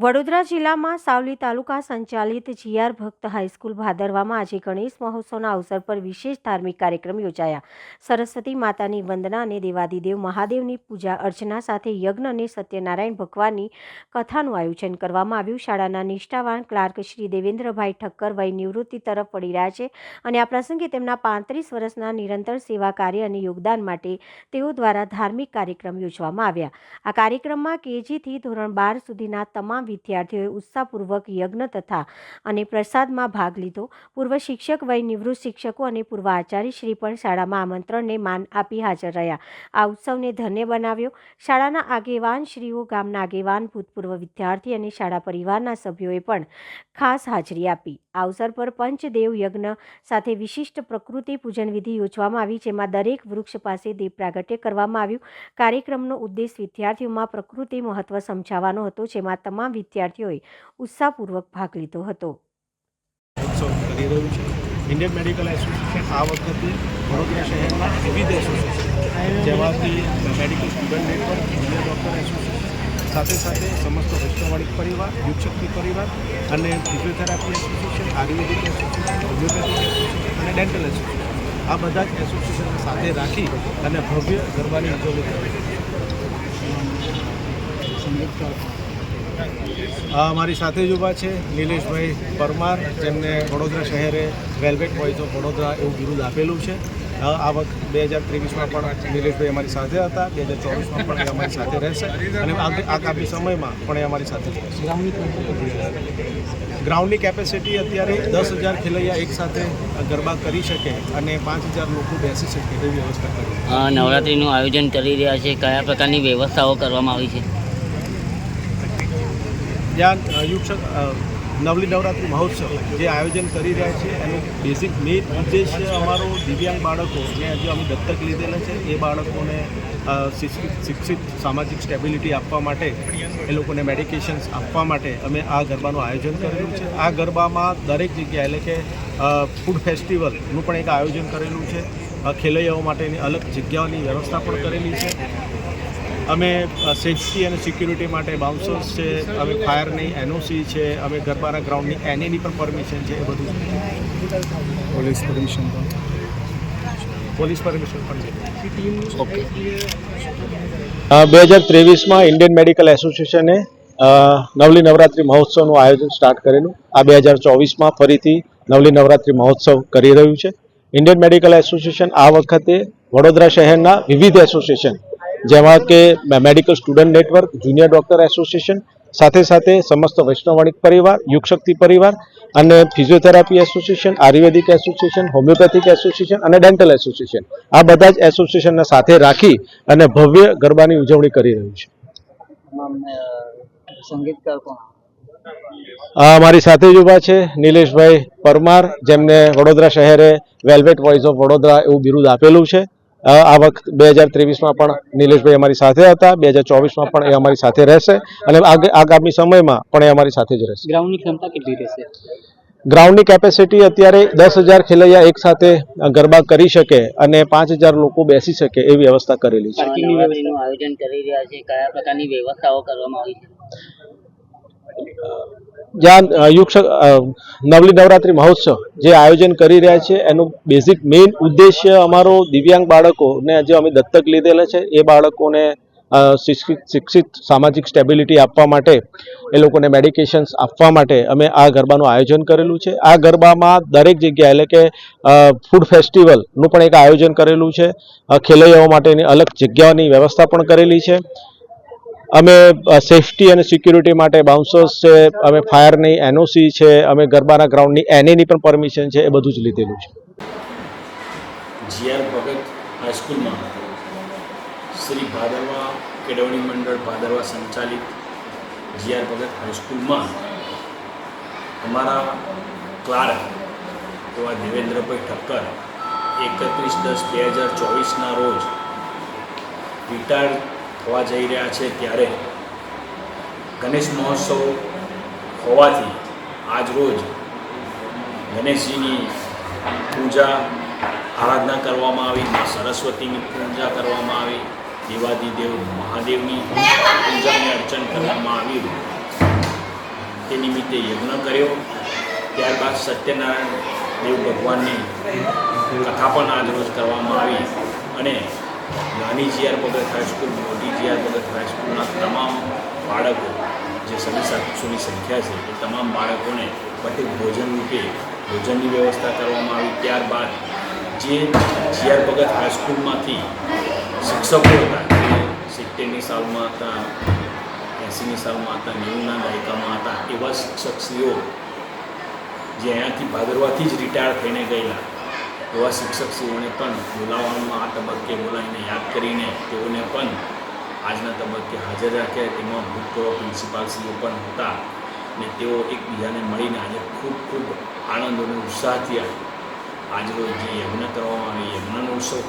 વડોદરા જિલ્લામાં સાવલી તાલુકા સંચાલિત જીઆર ભક્ત હાઈસ્કૂલ ભાદરવામાં આજે ગણેશ મહોત્સવના અવસર પર વિશેષ ધાર્મિક કાર્યક્રમ યોજાયા. સરસ્વતી માતાની વંદના અને દેવાદિદેવ મહાદેવની પૂજા અર્ચના સાથે યજ્ઞ અને સત્યનારાયણ ભગવાનની કથાનું આયોજન કરવામાં આવ્યું. શાળાના નિષ્ઠાવાન ક્લાર્ક શ્રી દેવેન્દ્રભાઈ ઠક્કર વય નિવૃત્તિ તરફ પડી રહ્યા છે અને આ પ્રસંગે તેમના પાંત્રીસ વર્ષના નિરંતર સેવા કાર્ય અને યોગદાન માટે તેઓ દ્વારા ધાર્મિક કાર્યક્રમ યોજવામાં આવ્યા. આ કાર્યક્રમમાં કેજીથી ધોરણ બાર સુધીના તમામ વિદ્યાર્થીઓએ ઉત્સાહપૂર્વક યજ્ઞ તથા અને પ્રસાદમાં ભાગ લીધો. પૂર્વ શિક્ષક વય નિવૃત્ત શિક્ષકો અને પૂર્વ આચાર્ય શ્રી પણ શાળામાં આમંત્રણને માન આપી હાજર રહ્યા. આ ઉત્સવને ધન્ય બનાવ્યો. શાળાના આગેવાન શ્રીઓ, ગામના આગેવાન, ભૂતપૂર્વ વિદ્યાર્થી અને શાળા પરિવારના સભ્યોએ પણ ખાસ હાજરી આપી. આ અવસર પર પંચદેવ યજ્ઞ સાથે વિશિષ્ટ પ્રકૃતિ પૂજન વિધિ યોજવામાં આવી, જેમાં દરેક વૃક્ષ પાસે દીપ પ્રાગટ્ય કરવામાં આવ્યું. કાર્યક્રમનો ઉદ્દેશ વિદ્યાર્થીઓમાં પ્રકૃતિ મહત્વ સમજાવવાનો હતો, જેમાં તમામ વિદ્યાર્થીઓએ ઉત્સાહપૂર્વક ભાગ લીધો હતો. ઇન્ડિયન મેડિકલ એસોસિએશન આ વખતે વડોદરા શહેરમાં વિવિધ એસોસિએશન જેમાંથી medical student network Indian doctor association સાથે સાથે સમસ્ત વૈષ્ણવાણિક પરિવાર, યુગશક્તિ પરિવાર અને physiotherapy association ayurvedic association homeopathic association અને ડેન્ટલ એસોસિએશન આ બધા જ એસોસિએશનને સાથે રાખી અને ભવ્ય ગરબાની ઉજવણી કરી. આ અમારી સાથે જ ઊભા છે નિલેશભાઈ પરમાર જેમને વડોદરા શહેરે વેલ્વેટ વોઇસ ઓફ વડોદરા એવું બિરુદ આપેલું છે. આ વખત બે હજાર ત્રેવીસમાં પણ નિલેશભાઈ અમારી સાથે હતા બે હજાર ચોવીસમાં પણ એ અમારી સાથે રહેશે અને આગ- આગામી સમયમાં પણ એ અમારી સાથે રહેશે. ગ્રાઉન્ડની કેપેસિટી અત્યારે દસ હજાર ખેલૈયા એકસાથે ગરબા કરી શકે અને પાંચ હજાર લોકો બેસી શકે એવી વ્યવસ્થા કરી. નવરાત્રિનું આયોજન કરી રહ્યા છે. કયા પ્રકારની વ્યવસ્થાઓ કરવામાં આવી છે? જ્યાં યુગ નવલી નવરાત્રિ મહોત્સવ જે આયોજન કરી રહ્યા છે, એનું બેઝિક મેઇન ઉદ્દેશ્ય અમારો દિવ્યાંગ બાળકો જે હજુ અમે દત્તક લીધેલા છે, એ બાળકોને શિક્ષિત સામાજિક સ્ટેબિલિટી આપવા માટે, એ લોકોને મેડિકેશન્સ આપવા માટે અમે આ ગરબાનું આયોજન કરેલું છે. આ ગરબામાં દરેક જગ્યાએ, એટલે કે ફૂડ ફેસ્ટિવલનું પણ એક આયોજન કરેલું છે. ખેલૈયાઓ માટેની અલગ જગ્યાઓની વ્યવસ્થા પણ કરેલી છે. અમે સેફટી અને સિક્યુરિટી માટે બાઉન્સર્સ છે અમે ફાયરની એનઓસી છે અમે ગરબાના ગ્રાઉન્ડની એનએની પણ પરમિશન છે એ બધું. પોલીસ પરમિશન પોલીસ પરમિશન પણ છે. ઓકે. બે હજાર ત્રેવીસમાં ઇન્ડિયન મેડિકલ એસોસિએશને નવલી નવરાત્રિ મહોત્સવનું આયોજન સ્ટાર્ટ કરેલું. આ બે હજાર ચોવીસમાં ફરીથી નવલી નવરાત્રિ મહોત્સવ કરી રહ્યું છે. ઇન્ડિયન મેડિકલ એસોસિએશન આ વખતે વડોદરા શહેરના વિવિધ એસોસિએશન જેમાં કે medical student network junior doctor association સાથે સાથે સમસ્ત વૈષ્ણવણિક પરિવાર યુગશક્તિ પરિવાર અને physiotherapy association ayurvedic association homeopathic association અને ડેન્ટલ એસોસિએશન આ બધા જ એસોસિએશનને સાથે રાખી અને ભવ્ય ગરબાની ઉજવણી કરી રહ્યું છે. મારી સાથે જ ઊભા છે નિલેશભાઈ પરમાર જેમને વડોદરા શહેરે વેલ્વેટ વોઇસ ઓફ વડોદરા એવું બિરુદ આપેલું છે. આ વખત બે હજાર ત્રેવીસમાં પણ નિલેશભાઈ અમારી સાથે હતા બે હજાર ચોવીસમાં પણ એ અમારી સાથે રહેશે અને આગ- આગામી સમયમાં પણ એ અમારી સાથે જ રહેશે. ગ્રાઉન્ડની ક્ષમતા કેટલી રહેશે? ગ્રાઉન્ડની કેપેસિટી અત્યારે દસ હજાર ખેલૈયા એક સાથે ગરબા કરી શકે અને પાંચ હજાર લોકો બેસી શકે એવી વ્યવસ્થા કરેલી છે. આયોજન કરી રહ્યા છે. કયા પ્રકારની વ્યવસ્થાઓ કરવામાં આવી છે? જ્યાં યુગ નવલી નવરાત્રિ મહોત્સવ જે આયોજન કરી રહ્યા છે, એનું બેઝિક મેઇન ઉદ્દેશ્ય અમારો દિવ્યાંગ બાળકોને જે અમે દત્તક લીધેલા છે, એ બાળકોને શિક્ષિત શિક્ષિત સામાજિક સ્ટેબિલિટી આપવા માટે, એ લોકોને મેડિકેશન્સ આપવા માટે અમે આ ગરબાનું આયોજન કરેલું છે. આ ગરબામાં દરેક જગ્યાએ, એટલે કે ફૂડ ફેસ્ટિવલનું પણ એક આયોજન કરેલું છે. ખેલૈયાઓ માટેની અલગ જગ્યાઓની વ્યવસ્થા પણ કરેલી છે. અમે સેફટી અને સિક્યુરિટી માટે બાઉન્સર્સ છે, અમે ફાયરની એનઓસી છે, અમે ગરબાના ગ્રાઉન્ડની એનએની પણ પરમિશન છે, એ બધું જ લીધેલું છે. જીઆર ભગત હાઈસ્કૂલમાં શ્રી ભાદરવા કેળવણી મંડળ ભાદરવા સંચાલિત જીઆર ભગત હાઈસ્કૂલમાં અમારા ક્લાર્ક એવા દેવેન્દ્રભાઈ ઠક્કર એકત્રીસ દસ બે હજાર ચોવીસના રોજ રિટાયર થવા જઈ રહ્યા છે ત્યારે ગણેશ મહોત્સવ હોવાથી આજ રોજ ગણેશજીની પૂજા આરાધના કરવામાં આવી, મા સરસ્વતીની પૂજા કરવામાં આવી, દેવાદિદેવ મહાદેવની પૂજા અર્ચન કરવામાં આવ્યું. તે નિમિત્તે યજ્ઞ કર્યો. ત્યારબાદ સત્યનારાયણ દેવ ભગવાનની કથા પણ આજરોજ કરવામાં આવી અને નાની G R Bhagat high school મોટી જીઆર ભગત હાઈસ્કૂલના તમામ બાળકો જે સવી સાતસોની સંખ્યા છે, એ તમામ બાળકોને બટુક ભોજન રૂપે ભોજનની વ્યવસ્થા કરવામાં આવી. ત્યારબાદ જે જીઆર ભગત હાઈસ્કૂલમાંથી શિક્ષકો હતા સિત્તેરની સાલમાં હતા એંસીની સાલમાં હતા, નેવુંના દાયકામાં હતા, એવા શિક્ષકશ્રીઓ જે અહીંયાથી ભાદરવાથી જ રિટાયર થઈને ગયેલા. એવા શિક્ષકશ્રીઓને પણ બોલાવવામાં આ તબક્કે બોલાવીને યાદ કરીને તેઓને પણ આજના તબક્કે હાજર રાખ્યા. તેમાં ભૂતપૂર્વ પ્રિન્સિપાલશ્રીઓ પણ હતા ને તેઓ એકબીજાને મળીને આજે ખૂબ ખૂબ આનંદ અને ઉત્સાહથી આજરોજ જે યજ્ઞ કરવામાં આવી યજ્ઞનો ઉત્સવ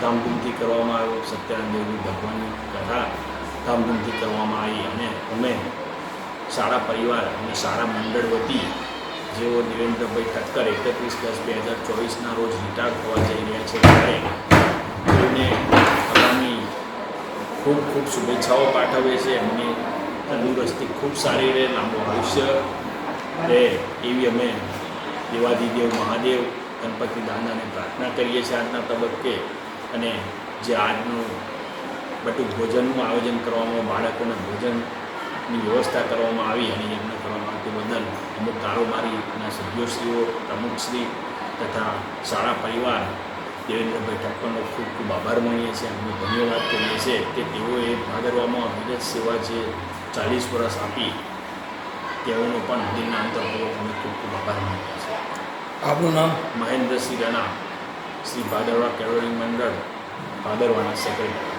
ધામધૂમથી કરવામાં આવ્યો. સત્યનારાયણ દેવની ભગવાનની કથા ધામધૂમથી કરવામાં આવી અને અમે શાળા પરિવાર અને શાળા મંડળ વતી જેઓ દેવેન્દ્રભાઈ ઠક્કર એકત્રીસ દસ બે હજાર ચોવીસના રોજ રિટાયર થવા જઈ રહ્યા છે ત્યારે તેઓને આગામી ખૂબ ખૂબ શુભેચ્છાઓ પાઠવે છે એમની તંદુરસ્તી ખૂબ સારી રહે, લાંબો આયુષ્ય રહે એવી અમે દેવાદિદેવ મહાદેવ, ગણપતિ દાદાને પ્રાર્થના કરીએ છીએ આજના તબક્કે. અને જે આજનું બધું ભોજનનું આયોજન કરવામાં, બાળકોને ભોજનની વ્યવસ્થા કરવામાં આવી અને આવે તે બદલ અમુક કારોબારીના સભ્યોશ્રીઓ પ્રમુખશ્રી તથા શાળા પરિવાર દેવેન્દ્રભાઈ ઠક્કરનો ખૂબ ખૂબ આભાર માનીએ છીએ. અમે ધન્યવાદ કરીએ છીએ કે તેઓએ ભાદરવામાં વિગત સેવા જે ચાલીસ વર્ષ આપી તેઓનો પણ દિલના અંતરપૂર્વક અમે ખૂબ ખૂબ આભાર માનીએ છીએ. આપનું નામ? મહેન્દ્રસિંહ રણા શ્રી ભાદરવા કેળવણી મંડળ ભાદરવાના સેક્રેટરી